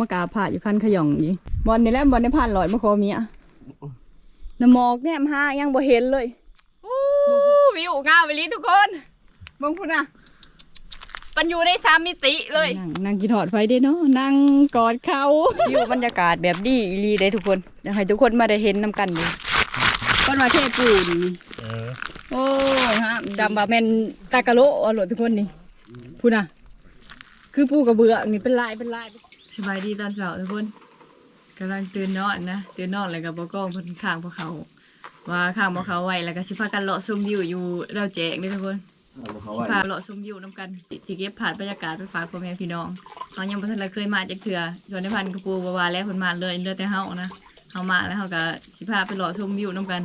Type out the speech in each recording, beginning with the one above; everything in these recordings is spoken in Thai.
มากราบพระอยู่คันขย่องนี่บอลนี่แหละบอลในผ่านลอยมาขอเมียน้ำหมอกเนี่ยมหายังบ่เห็นเลยโอ้วิวงามไปลีทุกคนเบิ่งพุ่นน่ะมันอยู่ในสามมิติเลยนั่งนั่งกินหอดไฟได้เนาะนั่งกอดเขาวิวบรรยากาศแบบดีอีหลีได้ทุกคนอยากให้ทุกคนมาได้เห็นนำกันเลยก้นมาเทปูนเออโอ้ยฮะดำบาแมนตากะโลอร่อยทุกคนนี่พูดนะคือปูกระเบือนี่เป็นลายเป็นลาย สบายดีตอนเช้าทุกคนกำลังตื่นนอนนะตื่นนอนแล้วก็บอกกล้องเพิ่นข้างพวกเขา ว่าข้างพวกเขาไว้แล้วก็สิพากันเลาะชมวิวอยู่เราแจกนี่ทุกคนเขาสิว่าพาเลาะชมวิวน้ำกันสิเก็บผ่านบรรยากาศไปฝากพ่อแม่พี่น้องเขายังบ่ทันได้เคยมาจากเถื่อส่วนในพันกระปูบาวาแล้วเพิ่นมาเลยเหลือแต่เฮานะเฮามาแล้วเฮาก็สิพาไปเลาะชมวิวน้ำกัน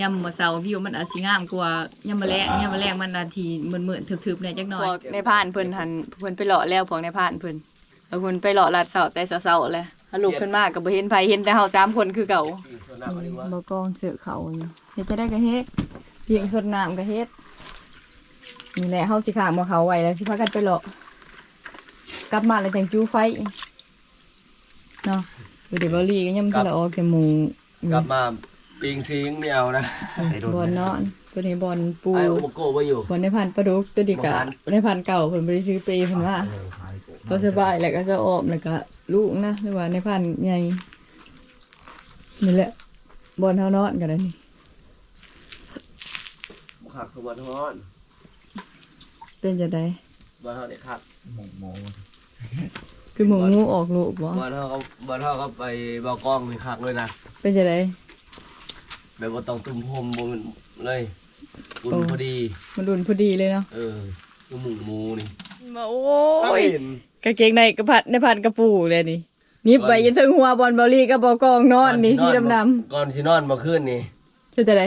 ยำมะเสาวิวมันอาจสิงามกว่ายำมะแรงยำมะแรงมันนาทีเหมือนๆทึบๆเนี่ยจักหน่อยในผ่านเพิ่นหันเพิ่นไปเลาะแล้วพวกในผ่านเพิ่น แล้วเพิ่นไปเลาะลาดเสาแต่เสาๆแหละสรุปขึ้นมาก็บ่เห็นไผเห็นแต่เฮาสามคนคือเก่าบ่กองเสือเขาอยู่เฮ็ดจะได้ก็เฮ็ดเพียงสดน้ำก็เฮ็ดนี่แหละเฮาสิข้ามบ่เขาไว้แล้วสิพากันไปเลาะกลับมาแล้วจังจูไฟเนาะเดี๋ยวบ่ลีก็ยังบ่ทันได้ออกจากหมู่กลับมาปิงซิงไม่เอานะไอ้โดบอลนอนตัวนี้บอลปูไอ้โอโมโกะไว้อยู่บอลในพันธุ์ปลาดุกตัวดีกะบ่ทันในพันธุ์เก่าคนบริซื้อเปย์เพิ่นว่า เขาสบายแล้วก็จะออมแล้วก็ลูกนะหรือว่าในพันธุ์ใหญ่นี่แหละบอลเท่านอนกันนะนี่ขักคือวันทอนเป็นจะได้วันทอนเนี่ยขักคือหมูงูออกลูกบ่วันทอนเขาวันทอนเขาไปบอกกล้องมีขักเลยนะเป็นจะได้แบบว่าต้องตุ้มพรมบนเลยอุ่นโอ้พอดีมันดุนพอดีเลยเนาะเออ คือหมูหมูนี่โอ้ถ้ายเห็นกางเกงในกระพัดในพันธุ์กระปูเลยนี่นี่ไปยันถึงหัวบอลบอลลี่กับบอลกองนอนนี่สีดำก่อนที่นอนมาขึ้นนี่ๆเป็นจะได้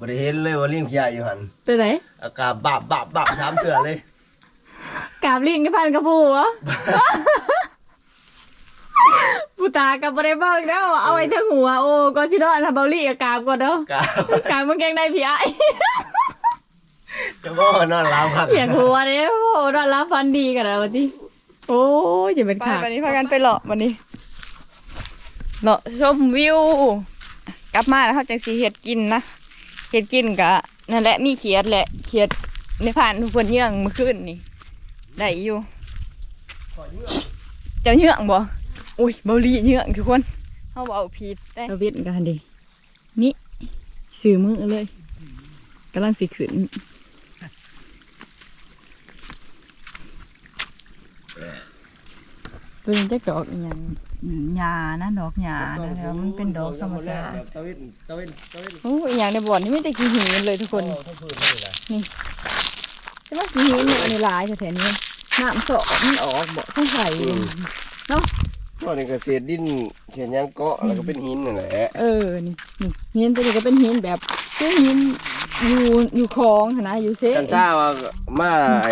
บริเห็นเลยว่าลิงขยะอยู่หันเป็นไหนอากาศบับบับบับสามเถื่อเลยกราบลิงกับพันกระปูเหรอปูตากับบริบอกแล้วเอาไว้ทั้งหัวโอ้ก็ชิโดอนทำเบลลี่กับกราบก่อนเนาะกาบกราบมันแกงได้พี่ไอ้ จะบอกว่านอนรับครับ อย่างหัวเนี่ยโอ้นอนรับฟันดีกันแล้ววันนี้ โอ้ยจะเป็นขาวันนี้พากันไปเลาะวันนี้เลาะชมวิว กลับมาแล้วเขาจังสีเห็ดกินนะเห็ดกินกะนั่นแหละมีเขียดแหละเขียดในผ่านทุกคนเยื่องเมื่อคืนนี่ได้อยู่เจ้าเยื่องบ่อุ้ยเบาหลีเยื่องทุกคนเขาบอกผิดได้เราเวียนกันดินี่สื่อมือเลยกำลังสิขึ้น ตัวนี้จะดอกอหย่างหญ้านะดอกหญ้านะแต่ว่ามันเป็นดอกธรรมชาติตะเวนตะเวนตะเวนโอ้ยอหย่างในบ่อนนี่ไม่แต่ขี้หินเลยทุกคนนเลยนะใช่ไหมขี้หินเนี่ยในลายแถวนี้น้ำสอมันออกบ่ต้องใส่เนาะก็ในเกษตรดินเขียนยังเกาะแล้วก็เป็นหินนั่นแหละ เออ นี่นี่หินตัวนี้ก็เป็นหินแบบคือหินอยู่อยู่คลองนะอยู่เซ่กันซ่าว่ามาไอ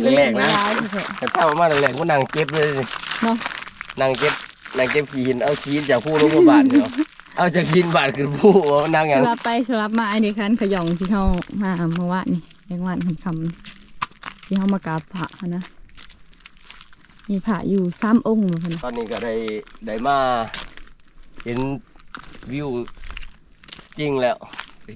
แรกๆนะหลายๆแท้กันซ่าว่ามาแรกๆก็นั่งเก็บเลยเนาะนั่งเก็บนั่งเก็บขี้หินเอาขี้หินจากผู้ลงมาบาทเนาะเอาจากหินบาทขึ้นผู้ว่านั่งอย่างสลับไปสลับมาอันนี้คันขย่องที่เขามาเมื่อวานนี่เรียกว่าคำๆที่เขามากราบพระหั้นนะมีพระอยู่สามองค์เหมือนกันตอนนี้ก็ได้ได้มาเห็นวิวจริงแล้ว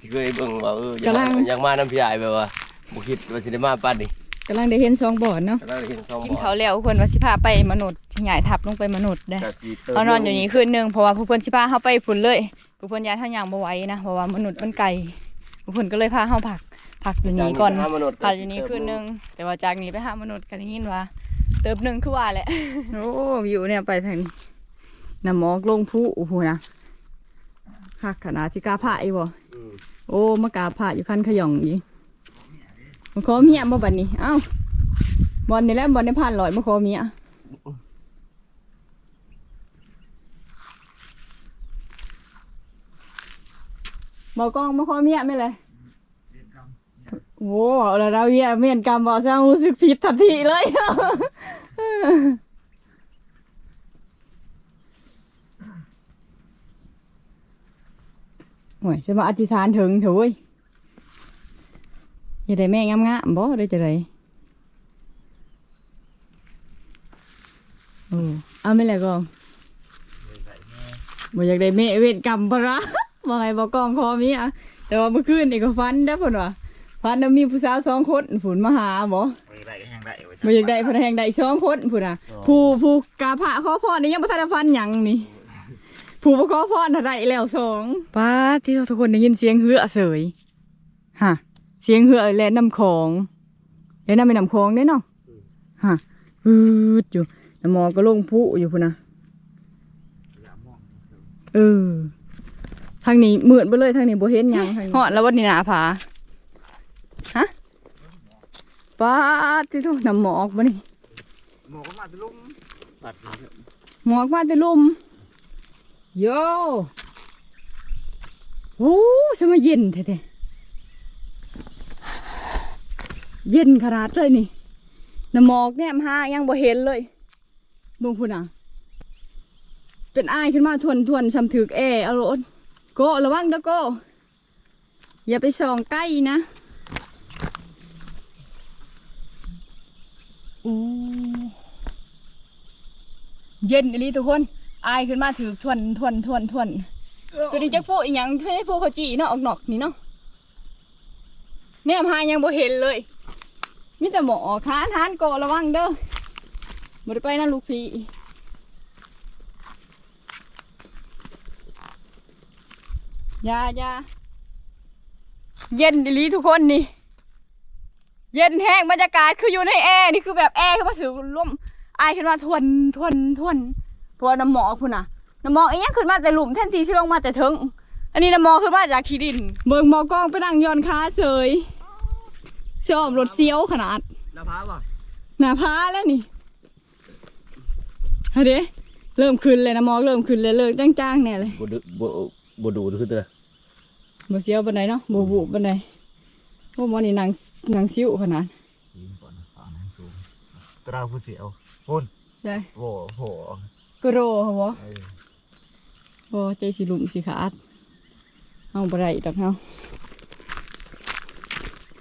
ที่เคยเบิ่งว่าเอออยากมาอยากมาน้ำพี่ใหญ่แบบว่าบุคิดว่าสิได้มาปั้นนี่ กำลังได้เห็นสองบ่อนเนาะก็ได้เห็นสองกินบ่อเขาแล้วคนว่าสิพาไปมนุษย์สิหงายทับลงไปมนุษย์ได้ก็สิติมเขานอนอยู่นี่คืนหนึงเพราะว่าผู้เพิ่นสิพาเฮาไปพุ่นเลยผู้เพิ่นย้ายเฮาย่างบ่ไหวนะเพราะว่ามนุษย์มันไกลผู้เพิ่นก็เลยพาเฮาพักพักอยู่นี่ก่อนจากไปหาษย์พักอยู่นี่คืนหนึงแต่ว่าจากนี้ไปหามนุษย์ก็ได้ยินว่า เติบหนึงคือว่าแหละ โอ้วิวเนี่ยไปทางนี้น้ำหมอกลงผู้โอ้โหนะคักขนาดสิกล้าพาอีบ่อืมโอ้มากราบพระอยู่คันขย่องอี มาขอเมียบ่บัดนี้เอ้าบอลนี่แหละบอลในผ่านลอยมาขอเมียบอกกล้องมาขอเมียไม่เลยโอ้แล้วเราเมียเมียนกรรมบอกซะรู้สึกผิดทันทีเลยโอ้ยจะมาอธิษฐานถึงเถอะเว้ย อย่าได้แม่งามๆบ่ได้จะได้โอ้เอาไม่แหละกองบ่อยากได้เมเวทกรรมปะระว่าไงบอกกองคอมีอะแต่ว่าเมื่อคืนนี่ก็ฟันได้อเพิ่นว่าฟันน่ะมีผู้สาวสองคนฝุนมาหาบ่ไปได้ก็แห้งได้เว้ยบ่อยากได้เพิ่นแห่งใดสองคนพุ่นน่ะ ผู้ผู้กาพระขอพรนี่ยังบ่ทันได้ฟันหยังนี่ผู้บ่ขอพรเท่าใดแล้วสองป้าดที่ทุกคนได้ยินเสียงเหือเสยฮะ เสียงเหือแล่นน้ำของแล่นน้ำแม่น้ำของเด้เนาะฮะอืดอยู่น้ำหมอก็ลงผู้อยู่พุ่นน่ะเออทางนี้มืดไปเลยทางนี้บ่เห็นหยังทางนี้ฮอดแล้ววันนี้หนาผาฮะป้าดที่ทุกน้ำหมอกบ่นี่หมอก็มาจะลุงตัดมาเถอะหมอกมาแต่ลุมโยโอ้สมาเย็นแท้ๆ เย็นขนาดเลยนี่น้ำหมอกเนี่ยมายังบ่เห็นเลยบุงพุ่นอะ เป็นอายขึ้นมาทวนทวนชำถึกแอเอารถโกระวังเด้อโกอย่าไปส่องใกล้นะโอ้เย็นอีลีทุกคนอายขึ้นมาถือทวนทวนทวนทวนตัวนี้จักพูอีหยังไม่ใช่พูเขาจีเนาะออกนอกนี่เนาะเนี่ยพายังบ่เห็นเลย แต่หมอค้านทานโกระวังเด้อบ่ได้ไปนะลูกพี่ยายาเย็นอีลีทุกคนนี่ เย็นแห้งบรรยากาศคืออยู่ในแอร์นี่คือแบบแอร์ขึ้นมาถือร่มไอขึ้นมาทวนทวนทวนเพราะว่าน้ำหมอกพุ่นน่ะน้ำหมอกไอ้ยังขึ้นมาแต่หลุมแท่นทีที่ลงมาแต่ถึง อันนี้น้ำหมอกขึ้นมาจากขี้ดิน เบิงหมอกล้องไปนั่งย้อนค้าเสยชอบรถเซียวขนาดน้าพาป่ะหน้าพาแล้วนี่เฮ้ยเด้เริ่มขึ้นเลยน้ำหมอกเริ่มขึ้นเลยเลิกจ้างๆแน่เลยบ่ดูบ่บ่ดูคือตัวบ่เซียวบันไดเนาะบ่บุบันไดพวกหมอนี่นางนางซิวขนาดยิงก่อนฝ่าน้ำสูงตราผู้เสียวพุ่นใช่โว้โหกโรเหรอวะเออโอ้ใจสิหลุมสิขาดเอาบ่ได้ดอกเฮา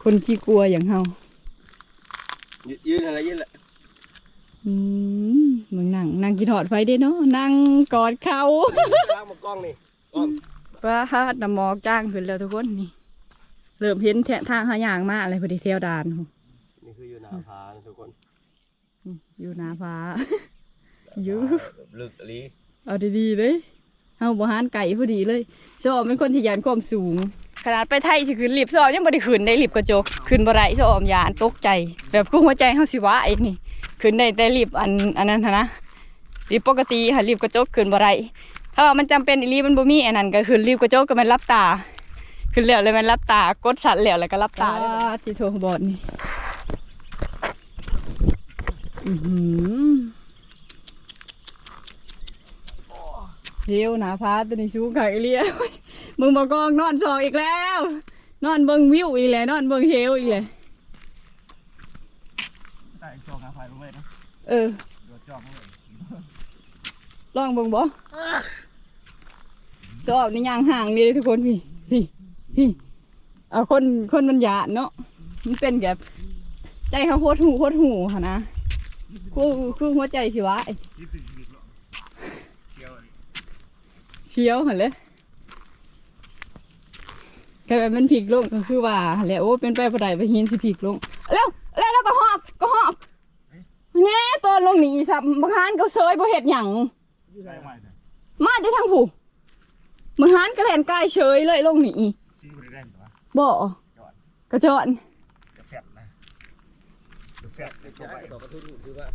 คนขี้กลัวอย่างเฮายืนอะไรยืนละอืมมึงนั่งนั่งกินหอดไฟเด้เนาะนั่งกอดเขาล้างมากล้องนี่กล้องป้าฮาดน้ำหมอกจ้างขึ้นแล้วทุกคนนี่ เริ่มเห็นแททางหาอย่างมากเลยพอดีเที่ยวดานนี่คืออยู่หน้าผานะทุกคนนี่อยู่หนาฟ้าอยู่ลึกอลีเอาดีๆเลยเฮาบ่หานไก่พอดีเลยชอบเป็นคนที่ยานความสูง ขนาดไปไทยสิขึ้นลิฟต์ชอบยังบ่ได้ขึ้นได้ลิฟต์กระจกขึ้นบ่ได้อบยานตกใจ แบบกูหัวใจเฮาสิวายนี่ขึ้นได้แต่ลิฟต์อันอันนั้นนนะลิฟต์ปกติค่ะลิฟต์กระจกขึ้นบ่ได้ถ้าว่ามันจำเป็นอีลีมันบ่มีอันนั้นก็ขึ้นลิฟต์กระจกก็มันรับตา ขึ้นแล้วเลยมันรับตากดสั่นแล้วแล้วก็รับตาที่โทบอดนี่อือหือเฮียวหนาพาตัวนี้สูงขักอีเลีย มึงบอกกองนอนสองอีกแล้ว นอนเบิ่งวิวอีกแล้วนอนเบิ่งเฮวอีกแล้วได้จองอาภัยลงเลยนะเออเดี๋ยวจองเลยลองเบิ่งบ่สอบนี่ยางห่างนี่เลยทุกคนพี่พี่พี่เอาคนคนมันหยาดเนาะมันเป็นแบบใจเขาโคตรหูโคตรหูค่ะนะคู่คู่หัวใจสิวะยี่สิบสิบหรอเชียวเลยเชียวหันเลย ก็แบบมันผิกลงก็คือว่าหั่นแหล้วโอ้เป็นไปบ่ได้ไปหินสิผิกลงแล้วแล้วแล้วก็หอบก็หอบแน่ตัวลงนี่สับบางฮานก็เซยบ่เฮ็ดหยังใช่ไหมเนี่ยมาได้ทางผู้บางฮานก็แล่นกายเฉยเลยลงนี่ซีบริเวณตัวบ่จอดกระจอนจะแฟบนะจะแฟบจะใช่เข้าไปต่อกระทุนคือว่า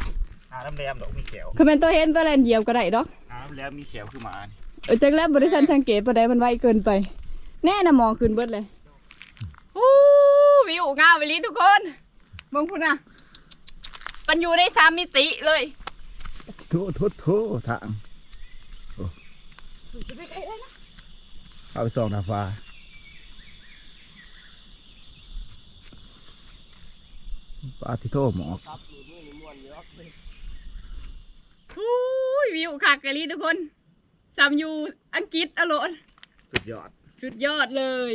หาน้ำแรมดอกมีเขียวคือแม่นตัวเห็นตัวแล่นเหยียบก็ได้ดอกหาน้ำแรมมีเขียวคือหมานี่เออจักแล้วบ่ได้ทันสังเกตบ่ได้มันไวเกินไป แน่น่ะหมอขึ้นเบิดเลยอู้วิวงามไปลีทุกคนเบิ่งพุ่นน่ะมันอยู่ในสามมิติเลยโถโถโถทางเอาไปส่องนาฟ้าปาติโทหมอกครับมือมือนี่ม่วนเยอะอู้ยวิวคักกะลีทุกคนสามอยู่อังกฤษอโลนสุดยอด สุดยอดเลย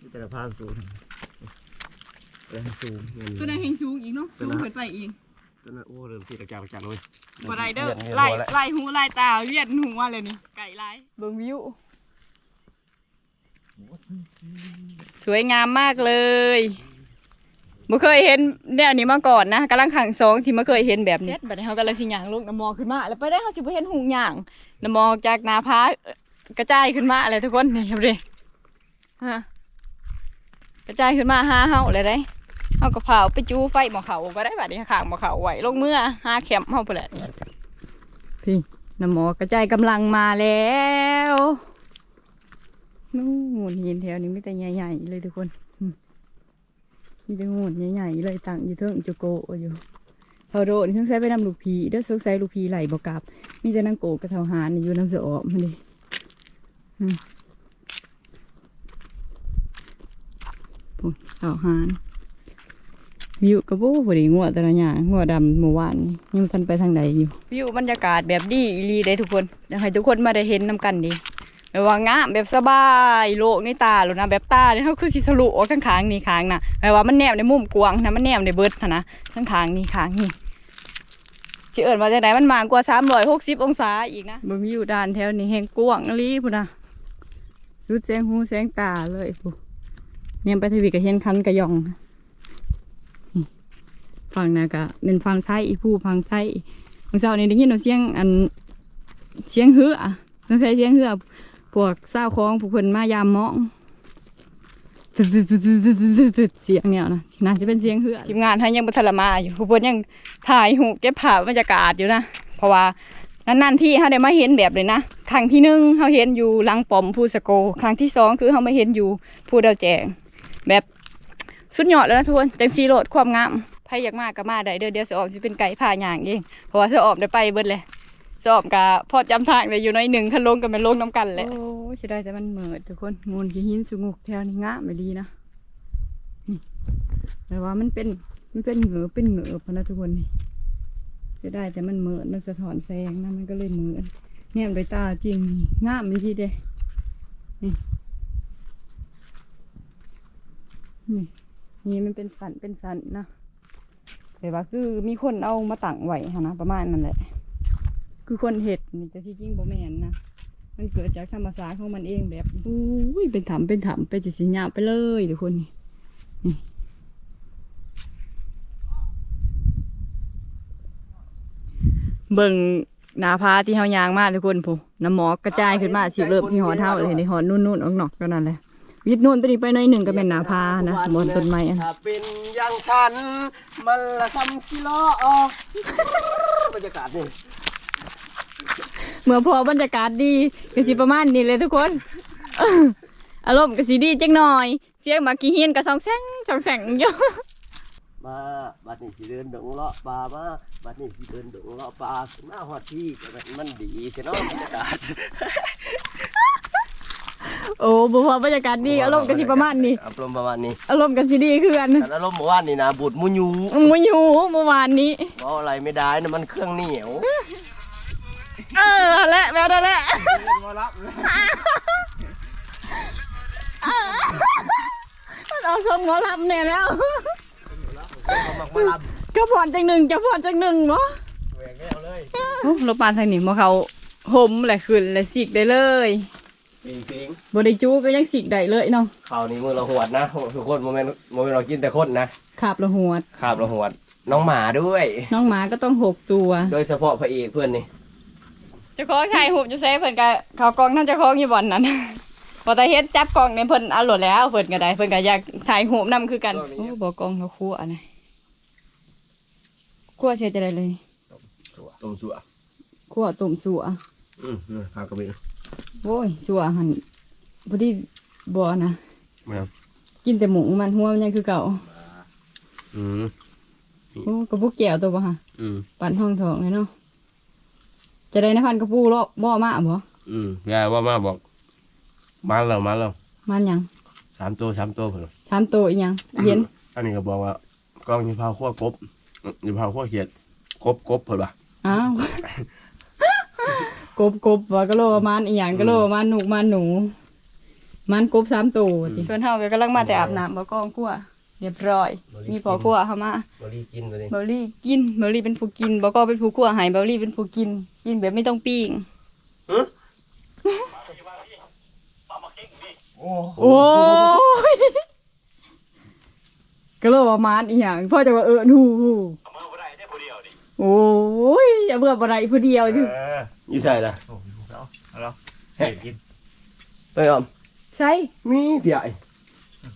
นี่แต่ละภาคสูงเออสูงตัวนั้นแห่งสูงอีกเนาะสูงขึ้นไปอีกตตัวนั้นโอ้เริ่มสีกระจางกระจางเลยบ่ได้เด้อวียนวียนไล่หัวแล้วไล่หูไล่ตาเวียนหัวเลยนี่ไก่ไล่เบิ่งวิวสวยงามมากเลยบ่เคยเห็นแนวนี้มาก่อนนะกำลังขังสองที่มาเคยเห็นแบบนี้บัดนี้เฮาก็เลยสิหย่างลงน้ำมอขึ้นมา แล้วไปได้เฮาสิบ่เห็นหุงหย่างน้ำมอจากนาพา กระจายขึ้นมาอะไรทุกคนนี่ครับดิฮะกระจายขึ้นมาห้าเฮาเลยได้เฮาก็เผาไปจูไฟหมอเขาก็ได้บัดนี้ข้างหมอเขาไหวลงเมื่อห้าแคมป์เฮาไปแหละพี่น้ำหมอกระจายกำลังมาแล้วนู่นหินแถวนี้มีแต่ใหญ่ๆเลยทุกคนมีแต่งูใหญ่ๆเลยตั้งอยู่เทิงจุโกอยู่เท่าโดนี่สงสัยไปนำลูกพีเด้อสงสัยลูกพีไหลบ่กลับ มีแต่นางโกกับเทาหานอยู่น้ำเสือออกมันดิอืม พุ่นเท่าหานวิวกระโบ้พอดีงัวแต่ละอย่างงัวดำเมื่อวานนี่ยังบ่ทันไปทางใดอยู่วิวบรรยากาศแบบดีอีหลีได้ทุกคนอยากให้ทุกคนมาได้เห็นนำกันดีแบบว่างามแบบสบายโลกในตาหรอนะแบบตาเนี่ยเขาคือสิทะลุออกข้างขางๆนี่ขางน่ะแบบว่ามันแนบในมุมกว้างนะมันแนบในเบิดนะนะข้างขางๆนี่ขางนี่สิเอิญมาจากไหนมันมากกว่าสามร้อยหกสิบองศาอีกนะเบิ่งวิวด้านแถวนี้แห่งกว้างอีหลีพุ่นนะ รุดแสงหูแสงตาเลยพุ่นเนี่ยไปทวีกับเห็นคันกระยองนี่ฟังนะก็เป็นฝั่งไทยผู้ฝั่งไทยบางเช้านี่ได้ยินเสียงอันเสียงเหือไม่ใช่เสียงเหือพวกเศร้าวของผู้คนมายามมองเสียงเนี่ยนะน่าจะเป็นเสียงเหือทีมงานให้ยังบุทลมาอยู่ผู้คนยังถ่ายหูเก็บภาพบรรยากาศอยู่นะ เพราะว่า นานๆที่เขาได้มาเห็นแบบเลยนะครั้งที่หนึ่งเขาเห็นอยู่ลังปอมภูสะโกครั้งที่สองคือเขามาเห็นอยู่ภูดาวแจง แบบสุดยอดแล้วนะทุกคนจังซีโรดความงามใครอยากมากก็มาได้เดี๋ยวเดี๋ยวเสอออมสิเป็นไก่ผ่าอย่างเองเพราะว่าเสออมได้ไปเบิดเลยสอบกะพอจำทางได้อยู่น้อยหนึ่งคันลงกันเป็นลงน้ำกันแหละโอ้ใช่ได้แต่มันเหมิดทุกคนงูนขี้หินสุงกแถวนี้งะไม่ดีนะนี่แต่ว่ามันเป็นมันเป็นเหงือเป็นเหงือพนะทุกคนนี่ จะได้แต่มันเหมิดมันสะท้อนแสงนะมันก็เลยเหมิดเนี่ยโดวยตาจริงนี่งามไม่ดีเด้นี่นี่นี่มันเป็นสันเป็นสันนะแต่ว่าคือมีคนเอามาตั้งไว้หั้นะประมาณนั้นแหละ คือคนเห็ดนี่จะที่จริงบ่แม่นนะมันเกิดจากธรรมชาติของมันเองแบบอุ้ยเป็นถามเป็นถามไปจะสิญาไปเลยทุกคนนี่ เบิ่งหนาพาที่เฮายางมาทุกคนผู้น้ำหมอกกระจายขึ้นมาสิเริ่มที่หอเท่าเลยในหอนุ่นๆออกนอกๆก็นั่นแหละวิดนุ่นตัวนี้ไปหน่อยหนึ่งก็เป็นหนาพานะบนต้นไม้อันถ้าเป็นอย่างฉันมันละทำสิล้อออกบรรยากาศนี่เมื่อพอบรรยากาศดีก็สิประมาณนี้เลยทุกคนอารมณ์ก็สิดีจังหน่อยเสียงหมากี้เฮียนก็สองแสงสองแสงอยู่ มาบัดนี้สิเดินดงเลาะป่ามาบัดนี้สิเดินดงเลาะป่าขึ้นมาฮอดที่แต่ว่ามันดีแค่เนาะบรรยากาศโอ้บ่พอบรรยากาศดีอารมณ์ก็สิประมาณนี้อารมณ์ประมาณนี้อารมณ์ก็สิดีคือกันแต่อารมณ์เมื่อวานนี่นะบูดมูยูมูอยู่เมื่อวานนี้เพราะอะไรไม่ได้นะมันเครื่องเหนียวเออและแมวนั่นแหละมันออกทรงหมอลำเนี่ยแล้ว เขามักมาลก็ผ่อนจังหนึ่งจะผ่อนจังหนึ่งบ่ำแหวกแก้วเลยรถปานทางนี้มาเขาห่มแหละขึ้นเลยสิกได้เลยจริงบริจูก็ยังสิกได้เลยเนาะๆข่าวนี้มือเราหวดนะทุกคนโมเมนต์โมเมนต์เรากินแต่คนนะขับละหัวดขาบเราหวด น้องหมาด้วย น้องหมาก็ต้องหกตัวโดยเฉพาะพระเอกเพื่อนนี่เจะคล้าของถ่ายหูปอยู่เซ่เพิ่นก็เขากล้องท่านเจะคล้าของอยู่บ่อนนั้นพอตาเฮ็ดจับกล้องเนี่ยเพิ่นเอาโหลดแล้วเพิ่นก็ได้เพิ่นก็อยากถ่ายหูปนํคือกันโอ้บ่กล้องเขาคั่วนะ คั่วเสียจะได้เลยต้มสัวคั่วต้มสัวอืมข้าวกระเบนโอ้ยสัวหั่นบ่ได้บ่นะมากินแต่หมูมันหัวมันยังคือเก่าอืมโอ้กระปุกแก้วตัวบ่ฮะอืมปั่นห้องทองเลยเนาะจะได้ในพันกระปูรอบบ่มาบ่อืมยายว่ามาบอกมาแล้วมาแล้วมันหยังสามตัวสามตัวเพิ่นชามโตอีหยังเห็นอันนี้ก็บอกว่ากล้องยิพาขั้วกบ ยิพาขั้วเขียดกบกบเพิ่นป่ะอ้าวกบกบว่ากะโลประมาณอีหยังกะโลประมาณหนูประมาณหนู มันกบสามตัวสิเพื่อนเฮาก็กำลังมาแต่อาบน้ำบ่กองกลัวเรียบร้อย มีพอครัวเข้ามาบริกินไปเลยเบลลี่กินเบลลี่เป็นผู้กินบอกก็เป็นผู้คั่วใหายเบลลี่เป็นผู้กิน กินแบบไม่ต้องปิ้งโอ้โอ้ย ก็เลยว่ามานอีหยังพ่อจะว่าเออหูหูโอ้ยอย่าเบื่อบ่ได้ผู้เดียวเออยู่ออยู่ใส่ละโอ้ยเอาเอาแล้วเฮ้ยกินไปออมใช่มีพี่ใหญ่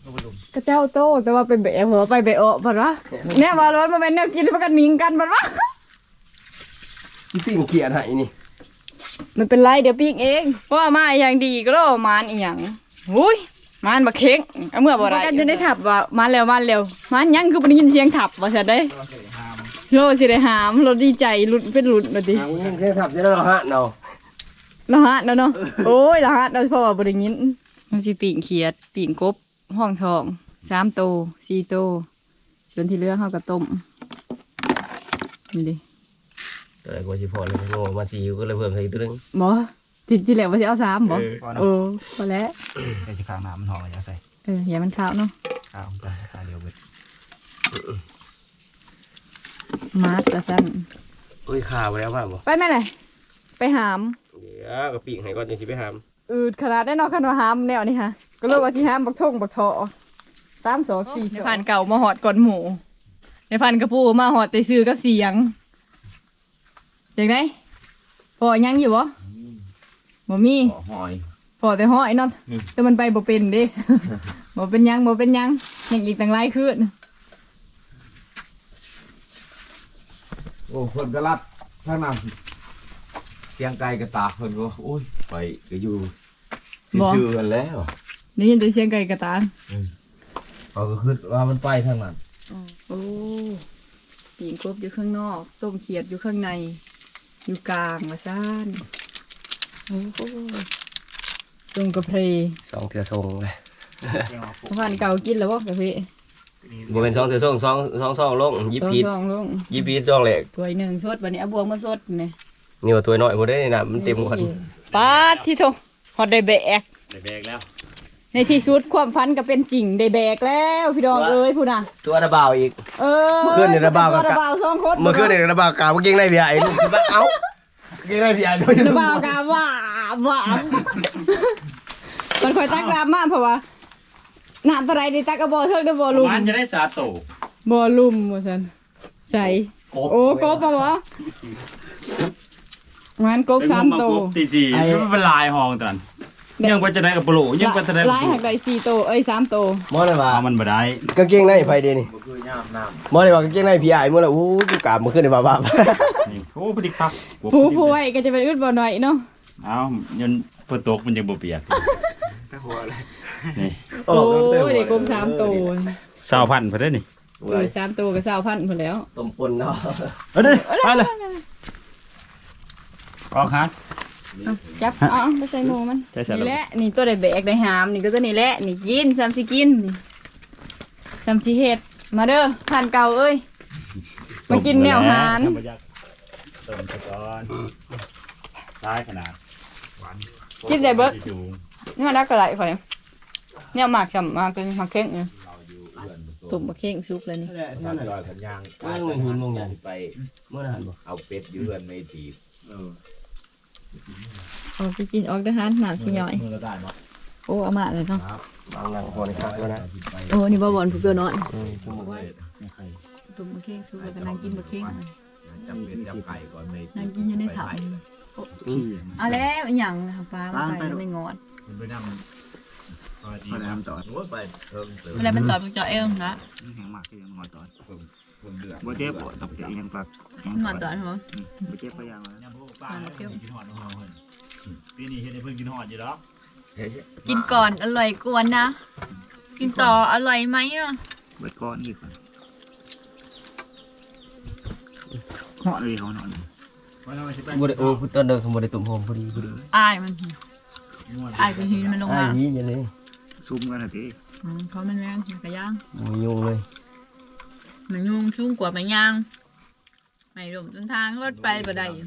ลูกไปลุมกระเจ้าโตแต่ว่าเป็นแบบหัวไปแบบเออบัดวะเนี่ยว่ารถมาเป็นแนวกินประกันนิงกันบัดวะที่ปิ้งเขียนให้นี่มันเป็นไรเดี๋ยวปิ้งเองเพราะว่ามาอย่างดีก็เลยมานอีหยังอุ้ย มานมาเค้งเอาเมื่อบ่ได้กันจะได้ถับว่ามาแล้วมาแล้วมานยังคือบ่ได้ยินเสียงถับว่าจะได้เราเสร็จหามโลสิได้หามเราดีใจลุ้นเป็นลุ้นว่าติยังแค่ขับจะได้เราฮะเนาะรหัสแล้วเนาะโอ้ยรหัสเราเพราะว่าบริงินมันสิปิ่งเขียดปิ่งกบห้องทองสามโตสี่โตส่วนที่เหลือเขาก็ต้มนี่ดิแต่กว่าสิพอเลยโง่มาซีก็เลยเพิ่มใส่อีกตัวหนึงบ อที่ที่แหลว่าสิเอาสามบอเออก่อนนะเออพอแล้วไอ้ที่ข้างน้ำมันหอมอย่าใส่เอออย่ามันขาวเนาะข้าวกันข้าวเดียวเบิดมาตะสั้นเอ้ยขาไปแล้วมาบ่ไปแม่ไหนไปหาม เดี๋ยวก็ปิ้งให้ก่อนจังสิไปหามอืดขนาดได้เนอกคันว่าหามแนวนี่ฮะก็เลยว่าสิหามบักทงบักทอสามสองสี่สองในพันเก่ามาหอดก่อนหมูในพันกระปูมาหอดแต่ซื้อกับเสียงอย่างไรพอยังอยู่บ่ บ่มีขอหอย พอแต่ห้อยเนาะอืม แต่มันไปบ่เป็นเด้ บ่เป็นหยังบ่เป็นหยังยังอีกตั้งหลายคืนโอ้คนก็รัดข้างหน้าเสียงไกลกระตากเพิ่นก็โอ้ยไปก็อยู่ซื่อๆกันแล้วได้ยินแต่เสียงไก่กระตานเขาก็คิดว่ามันไปทางนั้นโอ้ปีงกบอยู่ข้างนอก ต้มเขียดอยู่ข้างใน อยู่กลางว่าซ่าน โอ้โหทรงกระเพรสองเถื่อทรงเลยผ่านเก่ากินแล้วบ่กระเพรบ่เป็นสองเถื่อทรงสองสองสองลงยิบสองพีดสองลงยิบพีดสองแหลกถ้วยหนึ่งสดวันนี้เอาบวงมาสดนี่นี่ว่าตัวน้อยบ่ได้นี่นะมันเต็มหมดปาดที่โทฮอดได้แบกได้แบกแล้ว ในที่สุดความฝันก็เป็นจริงได้แบกแล้วพี่ดองเอ้ยพูดน่ะตัวระบาวอีก เออเมื่อคืนนี่ระบาวกับระบาวสองคนเมื่อคืนนี่ระบาวกาวเก่งในพี่ใหญ่ลูกคือว่าเอ้า เก่งในพี่ใหญ่ด้วยระบาวกาว่าว่ามันคอยตักน้ำมาเพราะว่าน้ำตะไรได้ตักกระบอกเทิงได้บอลุมมันจะได้สาโตบอลุมว่าสันใส่โอ้กบปะวะมันกบสามโตว ตีสี่มันเป็นลายห้องตอน ยังไปจะได้กับปลูยังไปจะได้กับลายปลูหักได้สี่โตวเอ้ยสามโตวมอเลยว่าเอามันบ่ได้กางเกงในไผเดนี่บ่คือย่ามน้มอเลยว่ากางเกงในพี่ใหญ่เมื่อไหร่อู้กูกราบเมื่อคืนนี่บ้าบ้านี่โอ้พอดีครับผู้ผู้ไว้ก็จะเป็นอึดบ่หน่อยเนาะเอายันฝนตกมันยังบ่เปียกำถ้าหัวเลยนี่โอ้ยเด็กกบสามโตวสาวพันธุ์พอได้นี่เออสามโตวก็สาวพันพอแล้ว ต้มปนเนาะเอาเด้อไปเลยออกฮะ เอาจับเอ๋อไปใส่หมูมันใช่ใช่ นี่แหละนี่ตัวได้แบกได้หามนี่ก็ตัวนี้แหละนี่กินซ้ำสิกินนี่ซ้ำสิเฮ็ดมาเด้อทานเก่าเอ้ยมากินแนวหารธรรมชาติเติมไปก่อนตายขนาดกินได้เบิดสูงนี่มันได้กระไรข่อยเนี่ยหมากฉ่ำมากเลยหมากเข่งเนี่ยตุ่มมะเข่งซุปเลยนี่ทางลอยขันยางเมื่อมันหินมงยันไปเมื่อนานบ่เอาเป็ดอยืนไม่ถีบเอาไปกินออกเด้อฮานหนามสิย่อย มือละได้เนาะโอ้เอามาเลยเนาะ บางหลังพอในคักแล้วนะโอ้นี่บ่บอลผูกตัวนอนอืมชั่วโมงเลยตุ่มมะเข่งซุปแล้วก็นั่งกินมะเข่งจับเป็ดจับไก่ก่อนไม่นั่งกินอยู่ในถังขี้เอาแล้วอหย่างนะคะปลามันไปไม่งอดมันไปนำพอน้ำต่อโอ้ยไปเพิ่มเติมเวลาเป็นจอดเป็นจอดเอวนะแห้งมากที่ยังหอยต่อเพิ่มเพิ่มเดือดบ่เจ็บบ่ตกใจยังปากหนอนต่อดเหรอบ่เจ็บก็ยังวะ ยังพวกป้ากินหอดของเราเพิ่นปีนี้เฮ็ดให้เพิ่นกินหอดอยู่ดอกกินก่อนอร่อยกวนนะ กินต่ออร่อยไหมอะเบิดก้อนอีกก่อนเหาะเลยเขาหน่อยว่าเราสิไปบ่ได้โอ้พุตอนเดินเขาบ่ได้ตุ่มโฮมพอดีพอดีอายมันม่วนอายไปทีมันลงอ้ามายนี่ยันนี่ซุ่มกันนะทีอืมเพราะมันแรงมันกระย่างบ่มียุงเลยมันยุ่งชุ่งกว่ามันย่าง ไม่รวมจนทางรถไปบ่ได้อยู่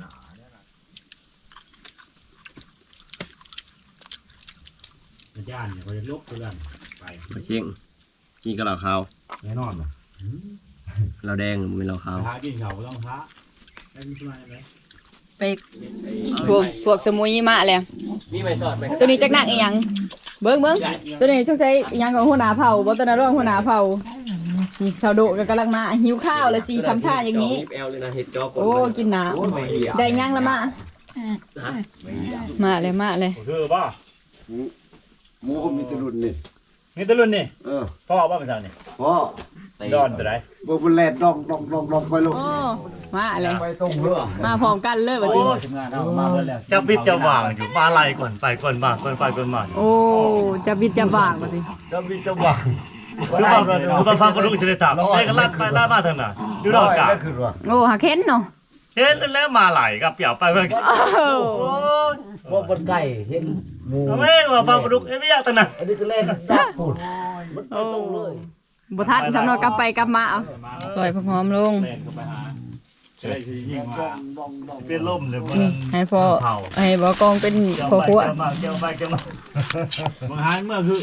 ย่านเนี่ยเขาจะลบเพื่อนไปมาเชียงนี่ก็เหล่าขาวแน่นอนนะเราแดงมันเป็นเหล่าขาวหากินเขาก็ต้องหาได้มีช่วยไหมไปพวกพวกสมุยมาแล้วมีไม่สอดไหมตัวนี้จักหนักอีหยังเบิ้งเบิ้งตัวนี้ช่วงใช้อีหยังของหัวหน้าเผ่าบ่ตัวนั้นร้องหัวหน้าเผ่านี่ชาวโดก็กำลังมาหิวข้าวแล้วสิทำท่าอย่างนี้แอลเลยนะเห็ดจอกโอ้กินหนาโอ้ยไม่เหี้ยได้ยังละมามาเลยมาเลยคือป่ะ หมูก็มีแตะลุนนี่นี่ตะลุนนี่เออพ่อป่ะเป็นจังนี่พ่อดอนตัวไหนบ่มันแล่นดองดองดองดองไปลงโอ้มาเลยไปตรงเรือมาพร้อมกันเลยบัดนี้ทำงานเอามาเพิ่นแล้วจะบิดจะวางอยู่มาไล่ก่อนไปก่อนมาก่อนไปก่อนมาโอ้จะบิดจะบางบัดนี้จะมีจะว่าคือว่าคือว่าฟังกระดูกอิสระตามได้ก็ลากไปลากมาทางน่ะดูดอกจ้าได้คือว่าโอ้หักเห็นเนาะเห็นแล้วมาไหลกับเปี่ยวไปเพื่อนโอ้โอ้ยบ่บนไก่เห็น หมูแม่ว่าฟังกระดูกเอ้ยไม่อยากตั้งน่ะอันนี้ก็เล่นดักพูดโอ้บ่ทันสำนวนกลับไปกลับมาเอาซอยพร้อมลงเล่นเข้าไปหาเฉยที่ยิ่งมาเป็นลมเลยมันนี่ให้พ่อให้บ่กองเป็นพ่อครัวเจ้ามาเจ้าไปเจ้ามาบางหารเมื่อคือ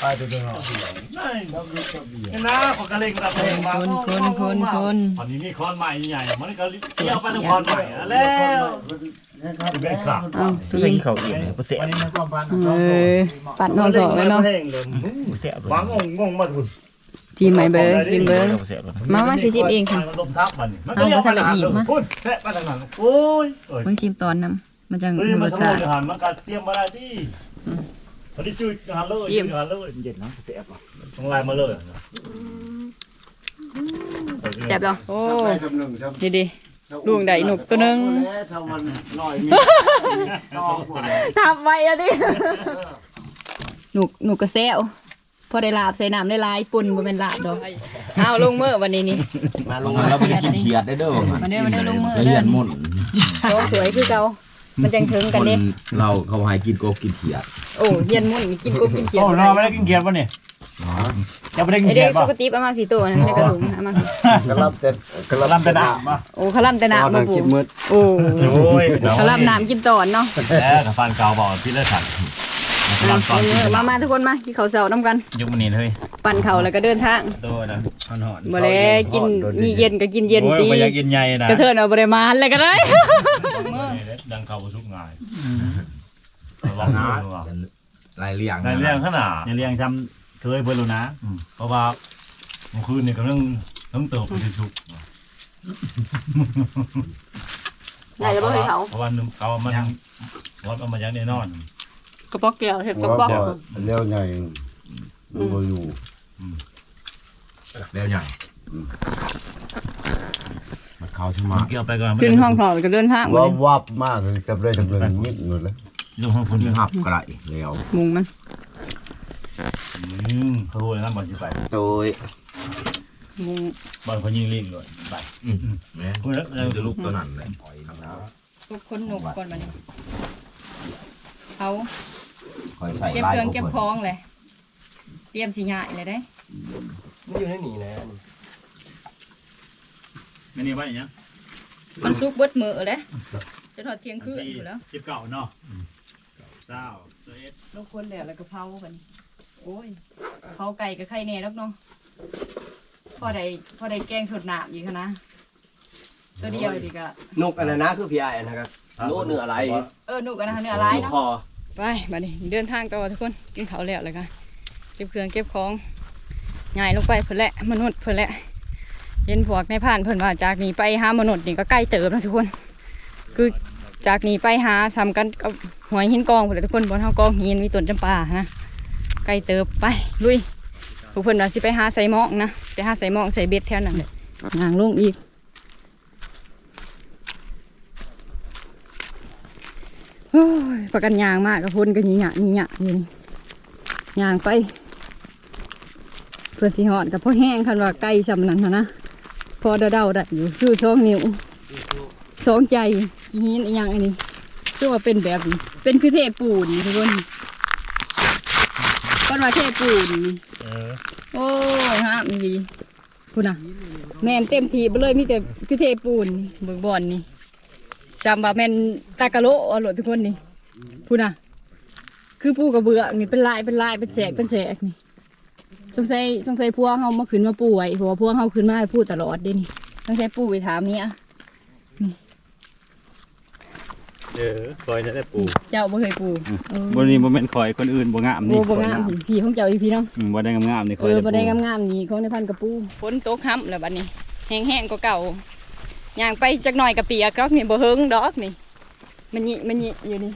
ไปตัวเดียวนี่นะของกระเลงกระเพงมาคนคนคนคนตอนนี้มีคอนใหม่ใหญ่มันก็เที่ยวไปทุกคนใหม่แล้ว เป็นขาเอาสีเขาเองเนี่ยเสียวันนี้มันความพันเออ ปัดนอนสองเลยเนาะเสียหวังงงงมาทุนจีมไหมเบอร์จีมเบอร์มามาสิชิมเองค่ะมันลมทับมันมันก็เรียกว่าพูดแทะมาทางนั้นโอ้ยเอ้ยเพิ่งชิมตอนน้ำมันจังเฮ้ยมีมัรนสสชามุตินหันมันก็เตรียมมาได้ที่พอดีจุดหันเลยจุดหันเลยเย็นนะเสียบอะต้องไล่มาเลยแซ่บดอกโอ้ไปจำหนึ่งจำดีดี ลุงได้หนุกตัวหนึ่งชาวมันน้อยมีตองหมดทำไว้อะดิหนุกหนุกกระเซวพอได้ลาบใส่น้ำได้ลายปุ่นบ่เป็นลาบดอกเอาลงมือวันนี้นี่ มาลงมาแล้วไปกินเขียดได้เด้อมาเด้อมาเด้อลงมือละเด้เอียอดหมดโตสวยคือเก่ามันจังถึงกันเด้เราเขาให้กินโกกินเขียดโอ้เย็นมุ่นกินกบกินเขียดโอ้บ่เราได้ไม่ได้กินเกียร์ป่ะเนี่ย จะไม่ได้กินไอเกีเด็ยกร์ป่ะปกติเอามาสีตัวนะในกระถุงเอามากระลับแต่กระลำแต่ดาป่ะโอ้ขาวลำแต่น้ำมาปูกินมืดโอ้โอ้ยขาวลำน้ำกินตอนเนาะแล้วกับฟันเกาบอกพี่เลิศถัดอะมามาทุกคนมากินข้าวเสาน้ำกัน ยุคมันนี่เลยปั่นเข่าวแล้วก็เดินทางโตนะหอนหอนบ่แล้วกินมีเย็นก็กินเย็นโอ้ยตีไม่อยากกินใหญ่นะกระเทินเอาบริมาณเลยก็ได้ดังเขาทุกงานลองนะลายเลียงในเรื่องขนาดในเรียงจำ เคยเพิ่นรู้นะเพราะว่าเมื่อคืนนี่กำลังต้องเติบไปชุกได้แล้วบ่ให้เขาเพราะว่าเขามันวัดเอามาอย่างแน่นอนกระป๋องแก้วเห็ดกระป๋องเลี้ยวใหญ่บ่อยู่เลี้ยวใหญ่มันเขาสมาเกี่ยวไปก่อนขึ้นห้องเขาแล้วก็เดินทางว่าเลยวับมากเลยกับเลยดำเนินมิดหมดเลยลงห้องคนยิเดีงยวหับกระไรแล้วมุงมัน อืมเขาโวยนะบอลจีไปโดยมุงบอลเขายิงลีกเลยไปแม่คุณแล้วจะลุกตัวนั้นเลยทุกคนหนุกก่อนมานี่เขาคอยใส่เก็บลายเครื่องของเก็บเพิ่นของเลย เตรียมสิหยายเลยได้มันอยู่ในหนีแล้วไม่นี่ว่าอย่างเงี้ยมันซุกเบิดมือเลยจะทอดเที่ยงคืนอยู่แล้วสิบเก่าเนาะเจ้าเอ็ดลูกคนแล้วแล้วก็เผากัน โอ้ยเผาไก่กับไข่แน่แล้วเนาะพอได้พอได้แกงสดหนามอีกนะตัวเดียวดีกะนกอันนั้นนะคือพี่ไอ้นะครับโลเนื้ออะไรเออหนุกกันนะเนื้ออะไรนกเนาะคอไปบัดนี้เดินทางต่อทุกคนกินข้าวแล้วเลยค่ะเก็บเครื่องเก็บของง่ายลงไปเพิ่นแหละมนุษย์เพิ่นแหละเห็นพวกในผ่านเพิ่นว่าจากนี้ไปหามนุษย์นี่ก็ใกล้เติบนะทุกคน คือจากนี้ไปหาซ้ำกันกับหอยหินกองเพิ่นแหละทุกคนบนเฮากองหินมีต้นจำปานะ ใกล้เติบไปลุยพวกเพิ่นว่าสิไปหาใส่หมองนะไปหาใส่หมองใส่เบ็ดแถวนั้นเลยยางลงอีกโอ้ยประกันยางมากกับพุ่นก็ยี่หยะยี่หยะอยู่นี่ยางไป เพื่อสิหอดกับพ่อแห้งคันว่าไก่สำนันนะนะพอเดาๆได้อยู่ชื่อสองนิ้วสองใจหินอหย่างอันนี้คือว่าเป็นแบบนี้เป็นคือเทปูนทุกคน นว่าเทปูนนี่เออโอ้ยฮะมีดีคุณน่ะแม่นเต็มทีไปเลยมีแต่คือเทปูนนี่เบิกบอนนี่จำว่าแม่นตากะโลเอาโหลดทุกคนนี่พูดน่ะคือปูกระเบือนี่เป็นลายเป็นลายเป็นแสกเป็นแสกนี่สงสัยสงสัยพวกเฮามาขึ้นมาปูไว้เพราะว่าพวกเฮาขึ้นมาให้พูดตลอดเด้นี่สงสัยปูไปถามเมีย เออคอยจะได้ปูเจ้าบ่เคยปูเออบนนี้บ่แม่นคอยคนอื่นบ่งามโอ้นี่บ่งามพี่ของเจ้าอีพี่เนาะอืมบ่ได้งามๆนี่คเออยอได้บ่ได้ปูงามๆนี่ของในพันกระปูฝนตกค่ำแล้วบัดนี้แห้งๆกว่าเก่าย่างไปจักหน่อยกะเปียกก็นี่บ่เฮิงดอกนี่ มันยิมันยิอยู่นี่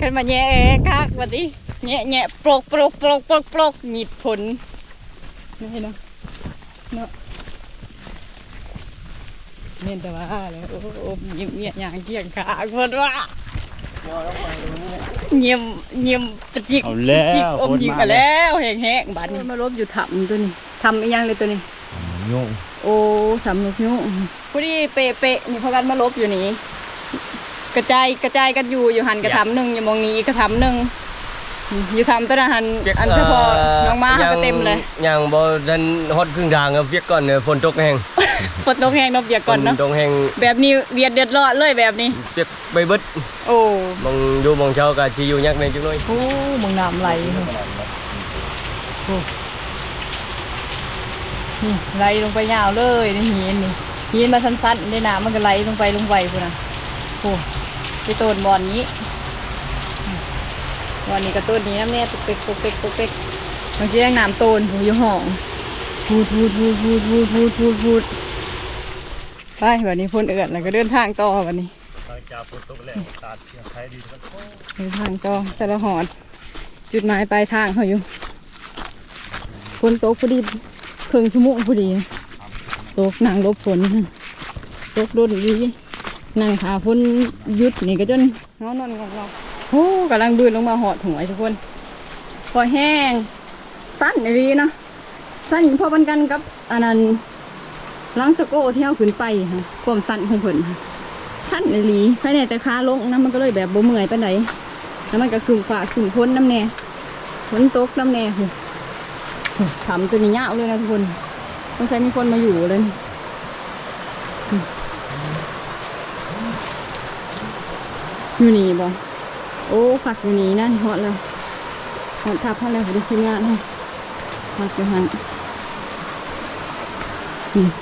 กันมาแย่คักบัดนี้แย่แย่โปรกโปรกโปรกโปรกโปรกมีดผลนี่เนาะเนาะ เม่นแต่ว่าแล้วโอ้โอ้เงียบเงียบอย่างเกี่ยงขาเพิ่นว่าเงียบเงียบประจิกเอาแล้จิกวอมคนยิงมากันแล้วแล้วแห้งๆบัดนี้มาลบอยู่ถ้ำตัวนี้ทำอีหยังเลยตัวนี้ยุ่งโอ้สามนกยุงพอดีเปะเปะๆนี่พากันมาลบอยู่นี่กระจายกระจายกันอยู่อยู่หันกระทำหนึ่งอยู่มองนี้อีกกระทำหนึ่งอยู่ทำตัวนั้นหันอันเฉพาะน้องม้าเขาก็เต็มเลยยังบ่ทันฮอดครึ่งทางครับเวียกก่อนเนี่ยฝนตกแห้ง ฝนตกแห้งนกเบียกก่อนเนาะฝตกแห้งแบบนี้เบียดเดือดร้อนเลยแบบนี้เวียกไปเบิดโอ้มองดูมองเช้าก็สิอยู่ยักในจังน้อยโหมึงน้ำไหลโอ้นี่ไหลลงไปยาวเลยนี่หินนี่หินมาสั้นๆในน้ำมันก็ไหลลงไปลงไปพุ่นน่ะโอ้ไปโตนบอนนี้วันนี้ก็ต้นนี้น้ำเนี่ยตุกเป๊กตุกเป๊กตุกเป๊กบางทีแรงน้ำโตนหูอยู่ห้องพูดพูดพูดพูดพูดพูดพูดพูด ไปวันนี้พ่นเอือดแล้วก็เดินทางต่อวันนี้หลังจากฝนตกแล้วตาดเสียงใครดีทุกคนเดินทางต่อแต่ละหอดจุดหมายปลายทางเขาอยู่ฝนตกพอดีเครื่องสมุนพอดีตกนางลบฝนตกโดนดีนั่งขาฝนหยุดนี่ก็จนนอนนอนงอกงอกโอ้กำลังบืนลงมาหอดหัวทุกคน พอแห้งสั้นไอ้ดีเนาะสั้นพอปันกันกับอันนั้น ลังสโก้ที่เอาขึ้นไปค่ะความสั้นของเพิ่นค่ะสั้นไอ้ลีภายในแต่ขาลงนะมันก็เลยแบบบ่เมื่อยปานแล้วมันก็ขึ้นฝ่าขึ้นพ้นน้ำแน่ฝนตกน้ำแน่โหโหทำตัวนี้ยาวเลยนะทุกคนต้องใช้มีคนมาอยู่เลยอยู่นี่บ่โอ้ฝักอยู่นี่นั่นเหาะเลยมันทับให้แล้วผมด้ขึ้นงานให้มาเกี่ยวหันนี่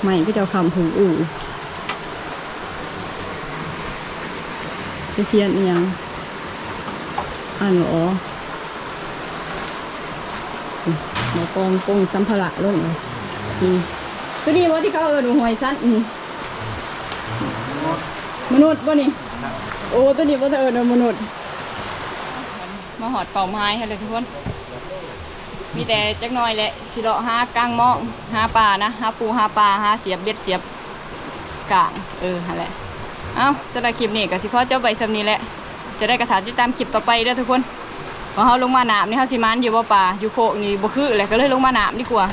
ใหม่ก็จะคำถูกอู่จะเพียนเอียงอ่านหรอหมอกองปงสัมภาระลงเลยตัวนี้ว่าที่เขาเอินว่าหวยสั้นมนุษย์ว่านี่ โอ้ตัวนี้ว่าเอินว่ามนุษย์ มาหอดเป่าไม้ให้เลยทุกคน มีแต่จักน้อยแหละสิเลาะหากลางหม้อหาปลานะหาปูหาปลาหาเสียบเบ็ดเสียบกลางเออนั่นแหละเอาสำหรับคลิปนี้ก็สิขอเจ้าใบสำนี้แหละจะได้กระถาติดตามคลิปต่อไปเด้อทุกคนพอเฮาลงมาหนามนี่เฮาสิมันอยู่บ่ป่าอยู่โคกนี่บ่คือแหละก็เลยลงมาหนามดีกว่า